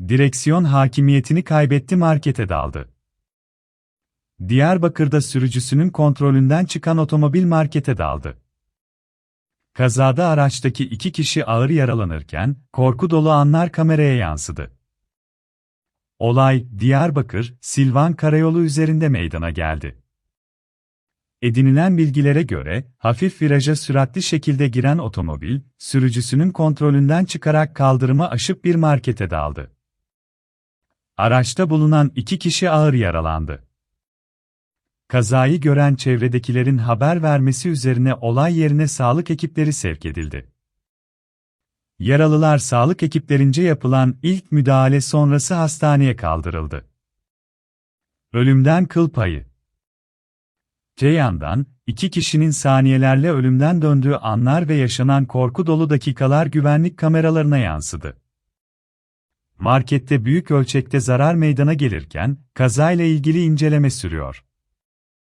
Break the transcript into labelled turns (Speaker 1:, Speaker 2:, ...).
Speaker 1: Direksiyon hakimiyetini kaybetti markete daldı. Diyarbakır'da sürücüsünün kontrolünden çıkan otomobil markete daldı. Kazada araçtaki iki kişi ağır yaralanırken, korku dolu anlar kameraya yansıdı. Olay, Diyarbakır, Silvan Karayolu üzerinde meydana geldi. Edinilen bilgilere göre, hafif viraja süratli şekilde giren otomobil, sürücüsünün kontrolünden çıkarak kaldırımı aşıp bir markete daldı. Araçta bulunan iki kişi ağır yaralandı. Kazayı gören çevredekilerin haber vermesi üzerine olay yerine sağlık ekipleri sevk edildi. Yaralılar sağlık ekiplerince yapılan ilk müdahale sonrası hastaneye kaldırıldı. Ölümden kıl payı. Ceyhan'dan, iki kişinin saniyelerle ölümden döndüğü anlar ve yaşanan korku dolu dakikalar güvenlik kameralarına yansıdı. Markette büyük ölçekte zarar meydana gelirken, kazayla ilgili inceleme sürüyor.